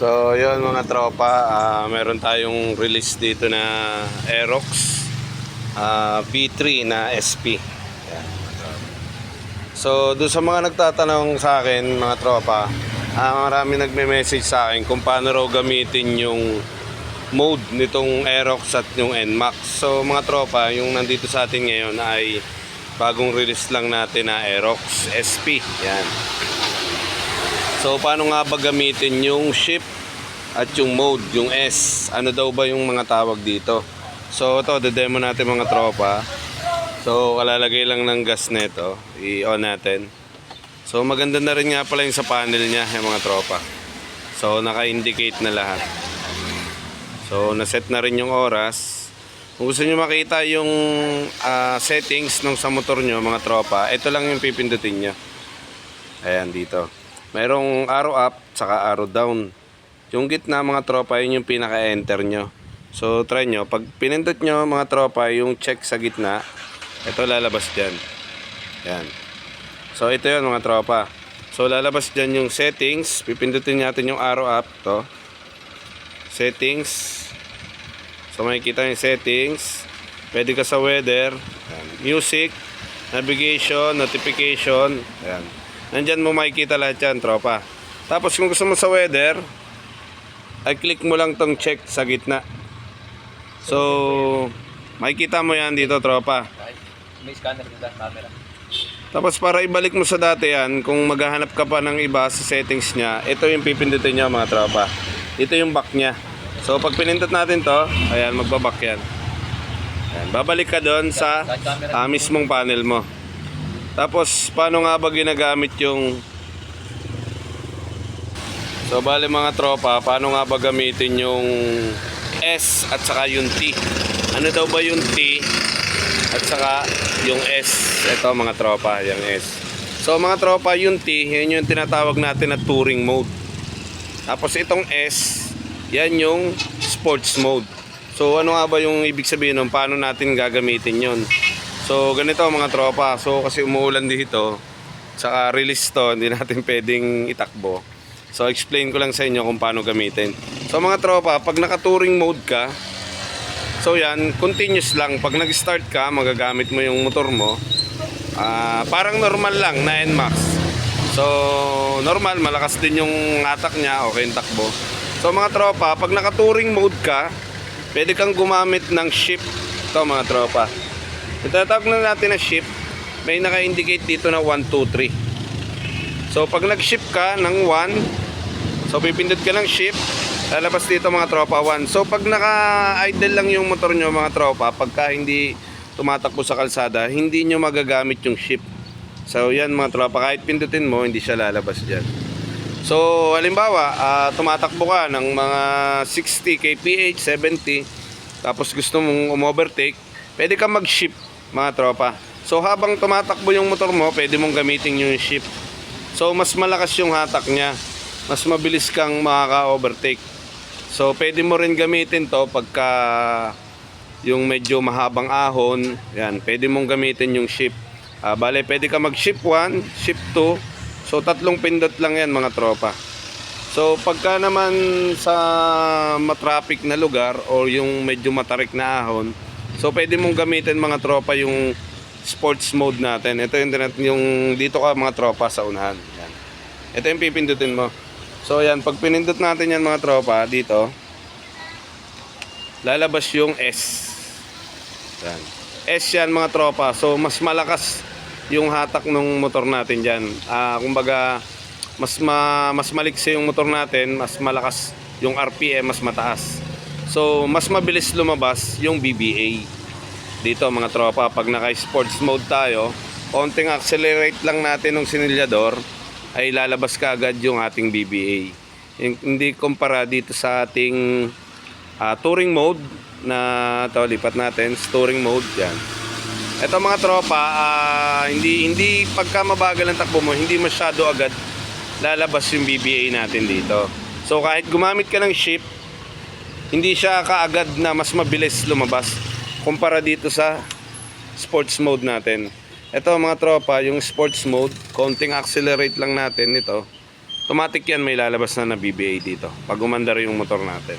So, yun mga tropa, ah, meron tayong release dito na Aerox ah, V3 na SP. So, doon sa mga nagtatanong sa akin, mga tropa, ah, marami nagme-message sa akin kung paano raw gamitin yung mode nitong Aerox at yung NMAX. So, mga tropa, yung nandito sa atin ngayon ay bagong release lang natin na Aerox SP. Yan. So paano nga ba gamitin yung ship at yung mode, yung S? Ano daw ba yung mga tawag dito? So ito, demo natin mga tropa. So kalalagay lang ng gas nito, i-on natin. So maganda na rin nga pala yung sa panel niya, yung mga tropa. So naka-indicate na lahat. So naset na rin yung oras. Kung gusto nyo makita yung ah, settings ng sa motor nyo, mga tropa, ito lang yung pipindutin nyo. Ayan dito. Merong arrow up, saka arrow down. Yung gitna mga tropa, yun yung pinaka-enter nyo. So try nyo, pag pinindot nyo mga tropa, yung check sa gitna, ito lalabas dyan. Yan. So ito yun mga tropa. So lalabas dyan yung settings, pipindutin natin yung arrow up, to. Settings. So makikita yung settings. Pwede ka sa weather, yan. music, navigation, notification, ayan. Nandyan mo makikita lahat yan, tropa. Tapos kung gusto mo sa weather, ay click mo lang tong check sa gitna. So, makikita mo yan dito, tropa. May scanner din sa camera. Tapos para ibalik mo sa dati yan, kung maghahanap ka pa ng iba sa settings niya, ito yung pipindutin niya mga tropa. Ito yung back niya. So pag pinindot natin to, ayan, magbaback yan. Ayan, babalik ka doon sa ah, mismong panel mo. Tapos paano nga ba ginagamit yung So bale mga tropa, paano nga ba gamitin yung S at saka yung T? Ano daw ba yung T at saka yung S? Ito mga tropa, yung S. So mga tropa, yung T, yun yung tinatawag natin na touring mode. Tapos itong S, yan yung sports mode. So ano nga ba yung ibig sabihin nun? Paano natin gagamitin yon? So ganito mga tropa. So kasi umuulan dito, saka release to, hindi natin pwedeng itakbo. So explain ko lang sa inyo kung paano gamitin. So mga tropa, pag naka-touring mode ka, so yan, continuous lang. Pag nag-start ka, magagamit mo yung motor mo. Ah, parang normal lang na NMAX. So normal, malakas din yung atak niya, okay yung takbo. So mga tropa, pag naka-touring mode ka, pwede kang gumamit ng shift. Ito mga tropa. Itatawag na natin na shift. May naka-indicate dito na 1, 2, 3. So pag nag-shift ka ng 1, so pipindot ka ng shift, lalabas dito mga tropa 1. So pag naka-idle lang yung motor nyo mga tropa, pagka hindi tumatakbo sa kalsada, hindi nyo magagamit yung shift. So yan mga tropa, kahit pindutin mo, hindi siya lalabas dyan. So halimbawa, ah, tumatakbo ka ng mga 60 kph, 70, tapos gusto mong um-overtake, pwede ka mag-shift mga tropa. So habang tumatakbo yung motor mo, pwede mong gamitin yung shift. So mas malakas yung hatak niya. Mas mabilis kang makaka-overtake. So pwede mo rin gamitin to pagka yung medyo mahabang ahon, yan, pwede mong gamitin yung shift. Ah, bale, pwede ka mag-shift 1, shift 2. So tatlong pindot lang yan mga tropa. So pagka naman sa matraffic na lugar or yung medyo matarik na ahon, so pwede mong gamitin mga tropa yung sports mode natin. Ito yung, yung dito ka mga tropa sa unahan. Yan. Ito yung pipindutin mo. So yan, pag pinindot natin yan mga tropa dito, lalabas yung S. Yan. S yan mga tropa. So mas malakas yung hatak ng motor natin diyan. Ah, kumbaga mas ma, mas maliksi yung motor natin, mas malakas yung RPM, mas mataas. So mas mabilis lumabas yung BBA. Dito mga tropa, pag naka-sports mode tayo, konting accelerate lang natin ng sinilyador, ay lalabas ka agad yung ating BBA. Hindi kumpara dito sa ating ah, touring mode na to lipat natin, touring mode yan. Ito mga tropa, ah, hindi hindi pagka mabagal ang takbo mo, hindi masyado agad lalabas yung BBA natin dito. So kahit gumamit ka ng shift, hindi siya kaagad na mas mabilis lumabas kumpara dito sa sports mode natin. Ito mga tropa, yung sports mode, konting accelerate lang natin ito. automatic yan may lalabas na na BBA dito. Pag umandar yung motor natin.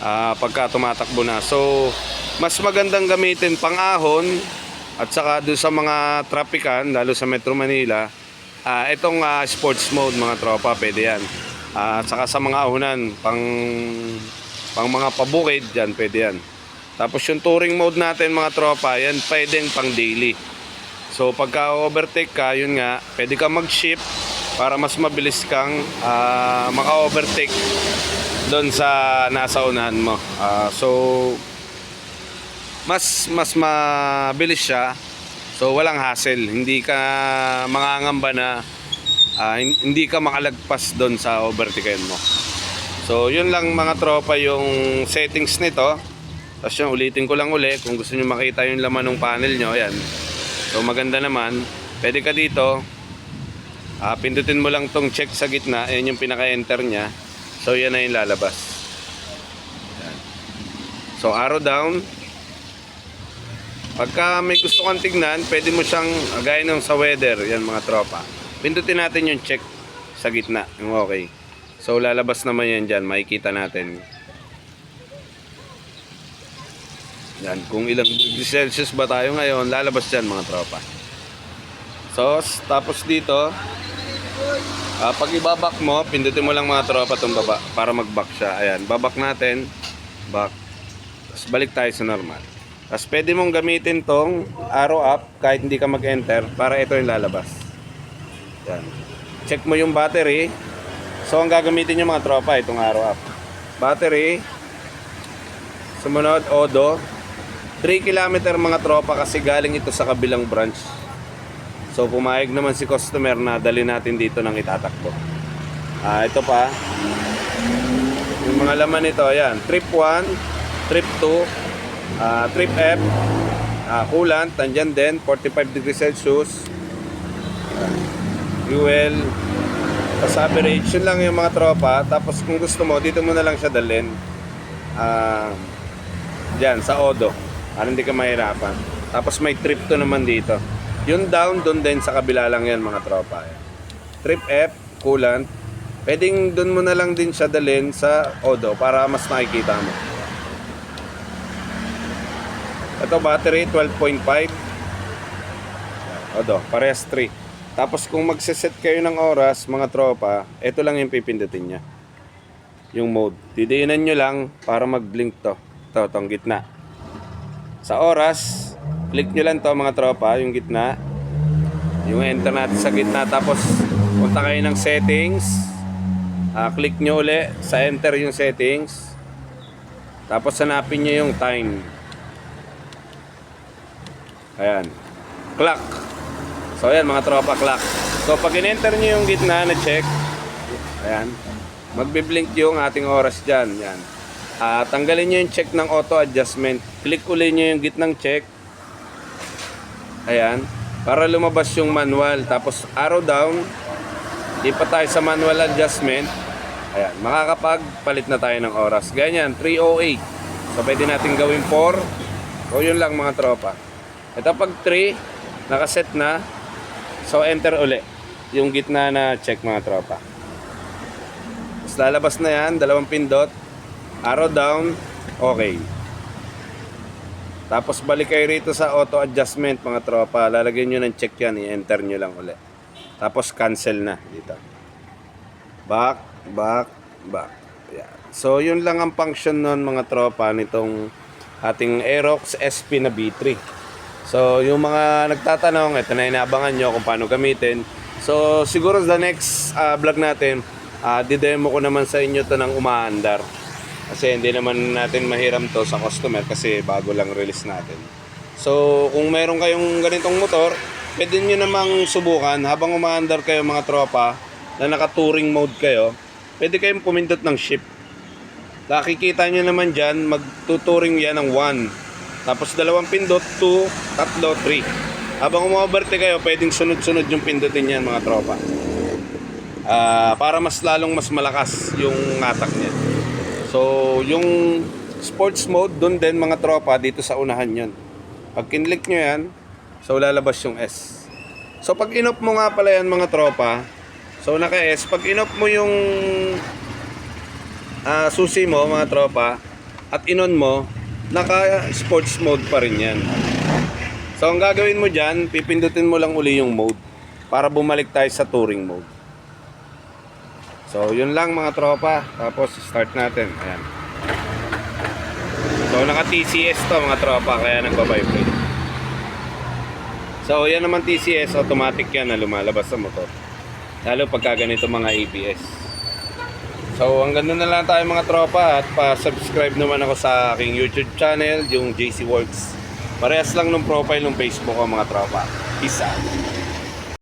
Ah, pagka tumatakbo na. So, mas magandang gamitin pang ahon at saka doon sa mga trapikan, lalo sa Metro Manila, ah, itong ah, sports mode mga tropa, pwede yan. Ah, at saka sa mga ahonan, pang, pang mga pabukid, yan, pwede yan. Tapos yung touring mode natin mga tropa, yan pwedeng pang daily. So pagka overtake ka, yun nga, pwede ka mag-shift para mas mabilis kang ah, maka-overtake doon sa nasa unahan mo. Ah, so mas mas mabilis siya. So walang hassle, hindi ka mangangamba na hin- hindi ka makalagpas doon sa overtakean mo. So yun lang mga tropa yung settings nito. Tapos yun, ulitin ko lang uli kung gusto niyo makita yung laman ng panel nyo, ayan. So maganda naman. Pwede ka dito. Ah, pindutin mo lang tong check sa gitna, ayan yung pinaka-enter niya. So yan na yung lalabas. Ayan. So arrow down. Pagka may gusto kang tignan, pwede mo siyang ah, gaya ng sa weather, yan mga tropa. Pindutin natin yung check sa gitna, yung okay. So lalabas naman yan dyan, makikita natin. Yan, kung ilang degree Celsius ba tayo ngayon, lalabas dyan mga tropa. So, tapos dito, ah, pag ibabak mo, pindutin mo lang mga tropa itong baba para mag-back siya. Ayan, babak natin, back. Tapos balik tayo sa normal. Tapos pwede mong gamitin tong arrow up kahit hindi ka mag-enter para ito yung lalabas. Yan. Check mo yung battery. So, ang gagamitin nyo mga tropa, itong arrow up. Battery, Sumunod, Odo. 3 kilometer mga tropa kasi galing ito sa kabilang branch. So pumayag naman si customer na dali natin dito ng itatakbo. Ah, ito pa. Yung mga laman nito, ayan. Trip 1, trip 2, ah, trip F, ah, coolant, andyan din, 45 degrees Celsius. Ayan. Fuel, tapos average, yun lang yung mga tropa. Tapos kung gusto mo, dito mo na lang siya dalhin. Ah, Diyan, sa Odo. Para hindi ka mahirapan. Tapos may trip to naman dito. Yung down, doon din sa kabila lang yan mga tropa. Trip F, coolant. Pwedeng doon mo na lang din siya dalhin sa Odo para mas makikita mo. Ito battery 12.5. Odo, parehas 3. Tapos kung magsiset kayo ng oras, mga tropa, ito lang yung pipindutin niya. Yung mode. Didiinan nyo lang para mag-blink to. Ito, tong gitna. Sa oras, click nyo lang to mga tropa, yung gitna. Yung enter natin sa gitna. Tapos, punta kayo ng settings. Ah, click nyo uli sa enter yung settings. Tapos, hanapin nyo yung time. Ayan. Clock. So, ayan mga tropa, clock. So, pag in-enter nyo yung gitna na check, ayan, magbiblink yung ating oras dyan. Yan. Ah, tanggalin nyo yung check ng auto adjustment. Click uli nyo yung gitnang check. Ayan. Para lumabas yung manual. Tapos arrow down. Lipat tayo sa manual adjustment. Ayan. Makakapagpalit na tayo ng oras. Ganyan. 308. So pwede natin gawin 4. So yun lang mga tropa. Ito pag 3, nakaset na. So enter uli. Yung gitna na check mga tropa. Tapos lalabas na yan, dalawang pindot. Arrow down, okay. Tapos balik kayo rito sa auto adjustment mga tropa. Lalagyan nyo ng check yan, i-enter nyo lang ulit. Tapos cancel na dito. Back, back, back. Yan. So yun lang ang function nun mga tropa nitong ating Aerox SP na B3. So yung mga nagtatanong, ito na inaabangan nyo kung paano gamitin. So siguro sa next ah, vlog natin, uh, didemo ko naman sa inyo to ng umaandar. Kasi hindi naman natin mahiram to sa customer kasi bago lang release natin. So, kung meron kayong ganitong motor, pwede nyo namang subukan habang umaandar kayo mga tropa na naka-touring mode kayo, pwede kayong pumindot ng shift. Nakikita nyo naman dyan, magtuturing yan ng 1. Tapos dalawang pindot, 2, tatlo, 3. Habang umovertake kayo, pwedeng sunod-sunod yung pindutin yan mga tropa. Ah, para mas lalong mas malakas yung ngatak niya. So, yung sports mode, doon din mga tropa, dito sa unahan yon. Pag kinlik nyo yan, so lalabas yung S. So, pag inop mo nga pala yan mga tropa, So naka-S, pag inop mo yung ah, susi mo mga tropa at inon mo, naka sports mode pa rin yan. So ang gagawin mo dyan, pipindutin mo lang uli yung mode para bumalik tayo sa touring mode. So yun lang mga tropa, tapos start natin. Ayan. So naka TCS to mga tropa, kaya nagpa-vibrate. So yan naman TCS, automatic yan na lumalabas sa motor. Lalo pagka ganito mga ABS. So hanggang doon na lang tayo mga tropa at pa-subscribe naman ako sa aking YouTube channel, yung JC Works. Parehas lang ng profile ng Facebook ko mga tropa. Peace out.